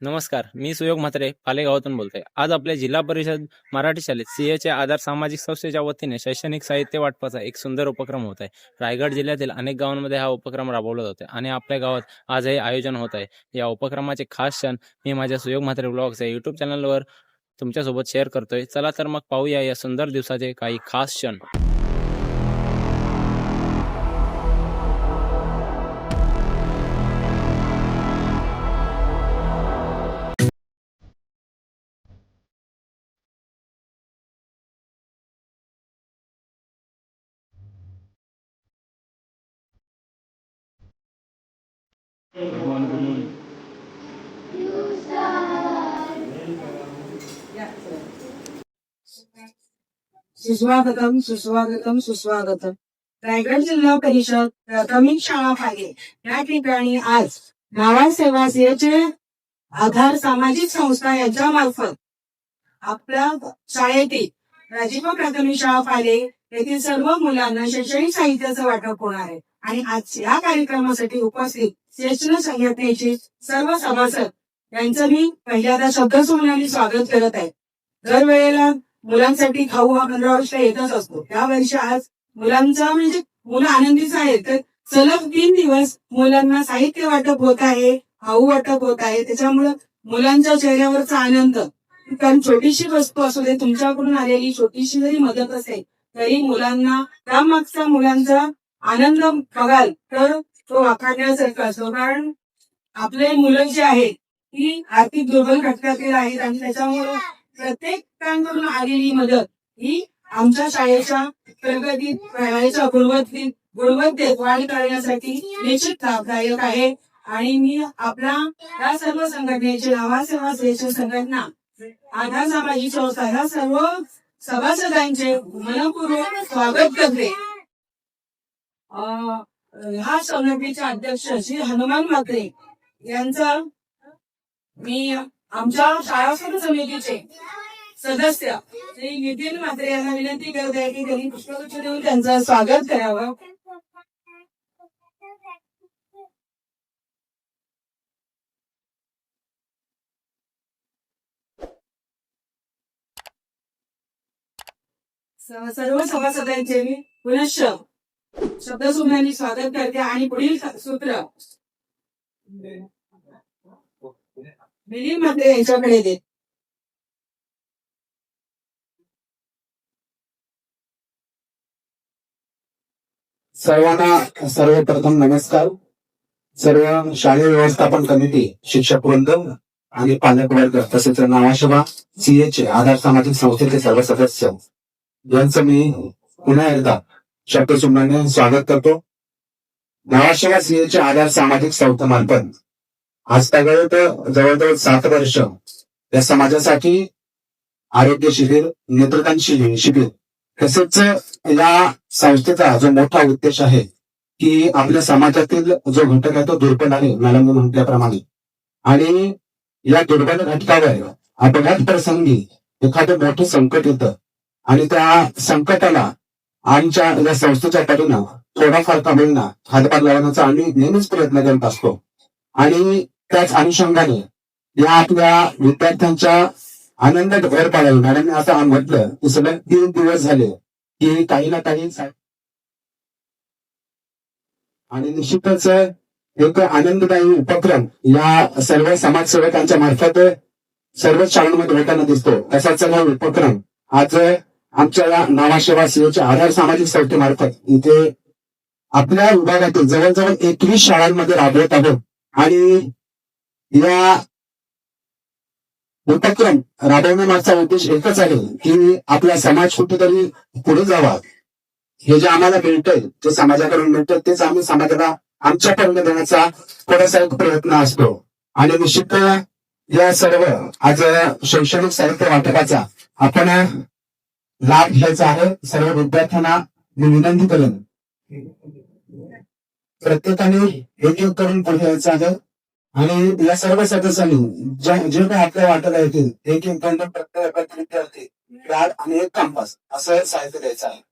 नमस्कार मी सुयोग म्हात्रे पालेगावातून बोलतोय. आज आपल्या जिल्हा परिषद मराठी शाळेत सीएचे आधार सामाजिक संस्थेच्या वतीने शैक्षणिक साहित्य वाटपाचा एक सुंदर उपक्रम होत आहे. रायगड जिल्ह्यातील अनेक गावांमध्ये हा उपक्रम राबवला जातोय आणि आपल्या गावात आज हे आयोजन होत आहे. या उपक्रमाचे खास क्षण मी माझ्या सुयोग म्हात्रे ब्लॉग्स या युट्यूब चॅनलवर तुमच्यासोबत शेअर करतोय. चला तर मग पाहूया या सुंदर दिवसाचे काही खास क्षण. सुस्वागतम सुस्वागतम सुस्वागतम. रायगड जिल्हा परिषद प्राथमिक शाळा फागे. या ठिकाणी आज नावा सेवा सेवेचे आधार सामाजिक संस्था यांच्या मार्फत आपल्या शाळेतील राजीव प्राथमिक शाळा फाले येथील सर्व मुलांना शैक्षणिक साहित्याचं वाटप होणार आहे. आणि आज या कार्यक्रमासाठी उपस्थित शैक्षण संघटनेचे सर्व सभासद यांचं मी पहिल्यांदा शब्दसोमनाने स्वागत करत आहे. दरवेळेला मुलांसाठी खाऊ हा पंधरा येतच असतो. या वर्षी आज मुलांचा म्हणजे मुलं आनंदीच आहेत. तर सलग तीन दिवस मुलांना साहित्य वाटप होत आहे खाऊ वाटप होत आहे. त्याच्यामुळं मुलांच्या चेहऱ्यावरचा आनंद. कारण छोटीशी वस्तू असू दे तुमच्याकडून आलेली छोटीशी जरी मदत असेल तरी मुलांना त्यामागचा मुलांचा आनंद बघाल तर तो आकारण्यासारखा असतो. कारण आपले मुलं जी आहेत ती आर्थिक दुर्बल घटकातील आहेत आणि त्याच्यामुळे प्रत्येकाकडून आलेली मदत ही आमच्या शाळेच्या प्रगतीत शाळेच्या गुणवत्तेत गुणवत्तेत वाढ करण्यासाठी निश्चित लाभदायक आहे. आणि मी आपला या सर्व संघटनेचे नावासेवा स्वेच्छा संघटना आधार सामाजिक संस्था या सर्व सभासदांचे मनपूर्वक स्वागत करते. ह्या समितीचे अध्यक्ष श्री हनुमान म्हात्रे यांचा मी आमच्या शाळा समितीचे सदस्य श्री नितीन म्हात्रे यांना विनंती करत आहे की त्यांनी पुष्पगुच्छ देऊन त्यांचं स्वागत करावं. सर्व सभासदांचे मी पुनश्च शब्दसुमनाने स्वागत करते आणि पुढील सूत्र. मिलिंद यांच्याकडे देत सर्वांना सर्वप्रथम नमस्कार. सर्व शालेय व्यवस्थापन कमिटी शिक्षक वृंद आणि पालकवर्ग तसेच नावाशेवा सीएच आधार सामाजिक संस्थेचे सर्व सदस्य. यांचं मी पुन्हा एकदा शब्दसुमनाने स्वागत करतो. नावाशेवा सीएचे आधार सामाजिक संस्थेमार्फत आजतागत जवळजवळ सात वर्ष या समाजासाठी आरोग्य शिबिर नेतृत्व शिबिर शिबिर तसेच या संस्थेचा जो मोठा उद्देश आहे की आपल्या समाजातील जो घटक आहे तो दुर्बल आहे मॅडमने म्हटल्याप्रमाणे. आणि या दुर्बल घटकावर अपघात प्रसंगी एखादं मोठं संकट येतं आणि त्या संकटाला आमच्या या संस्थेच्या परीनं थोडाफार का होईना हातभार लावण्याचा आम्ही नेहमीच प्रयत्न करत असतो. आणि त्याच अनुषंगाने या आपल्या विद्यार्थ्यांच्या आनंदात भर पाडावी. मॅडमने असं म्हटलं की सलग तीन दिवस झाले की काही ना काही आणि निश्चितच एक आनंददायी उपक्रम या सर्व समाजसेवकांच्या मार्फत सर्वच शाळांमध्ये होताना दिसतो. तसाच हा उपक्रम आज आमच्या या नावाशेवा सेवेच्या आधार सामाजिक संस्थेमार्फत इथे आपल्या विभागातील जवळजवळ एकवीस शाळांमध्ये राबवत आहोत. आणि या उपक्रम राबवण्यामागचा उद्देश एकच आहे की आपला समाज कुठेतरी पुढे जावा. हे जे आम्हाला मिळतंय जे समाजाकडून मिळतं तेच आम्ही समाजाला आमच्याकडून देण्याचा थोडासा एक प्रयत्न असतो. आणि निश्चित या सर्व आज शैक्षणिक साहित्य वाटपाचा आपण लाभ घ्यायचा आहे. सर्व विद्यार्थ्यांना मी विनंती करेन. प्रत्येकाने एक करून पुढे यायचं आहे. आणि या सर्व सदस्यांनी जे जे काही आपल्या वाटत येतील एक एक दोन दोन प्रत्येक विद्यार्थी आणि एक कंपास असं साहित्य द्यायचं आहे.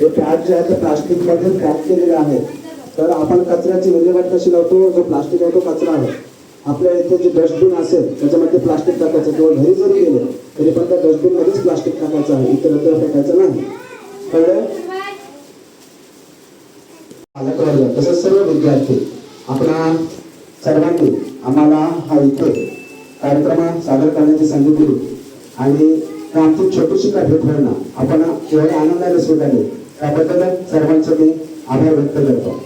हे पॅड जे आहे ते प्लास्टिकमध्ये पॅक केलेले आहेत तर आपण कचऱ्याची विल्हेवाट कशी लावतो? जो प्लास्टिक आहे तो कचरा आहे. आपल्या इथे जे डस्टबिन असेल त्याच्यामध्ये प्लास्टिक टाकायचं. किंवा घरी जरी गेले तरी पण त्या डस्टबिन मध्येच प्लास्टिक टाकायचं आहे. इतर फेकायचं नाही. कळलं? तसंच तसेच सर्व विद्यार्थी आपण सर्वांनी आम्हाला हा इथे कार्यक्रम सादर करण्याची संधी दिली. आणि आमची छोटीशी का भेट आपण एवढ्या आनंदाने स्वीकारली. त्याबद्दल सर्वांचं मी आभार व्यक्त करतो.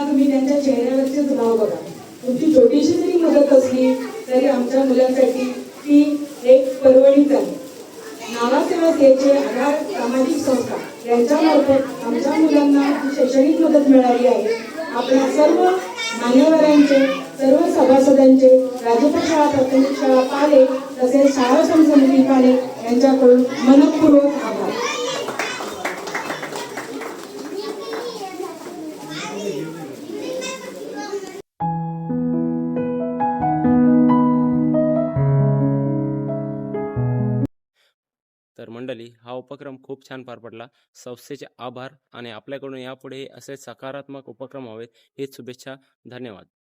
तुम्ही त्यांच्या चेहऱ्यावरचेच नाव बघा. तुमची छोटीशी जरी मदत असली तरी आमच्या मुलांसाठी ती एक परवणीच आहे. नावासेवा सेवेचे आधार सामाजिक संस्था यांच्यामार्फत आमच्या मुलांना शैक्षणिक मदत मिळाली आहे. आपल्या सर्व मान्यवरांचे सर्व सभासदांचे राजपथ शाळा प्राथमिक शाळा पाले तसेच शाळा समिती पाले यांच्याकडून मनपूर्वक आभार. तर मंडळी हा उपक्रम खूप छान पार पडला. संस्थेचे आभार आणि आपल्याकडून यापुढे असे सकारात्मक उपक्रम हवेत हीच शुभेच्छा. धन्यवाद.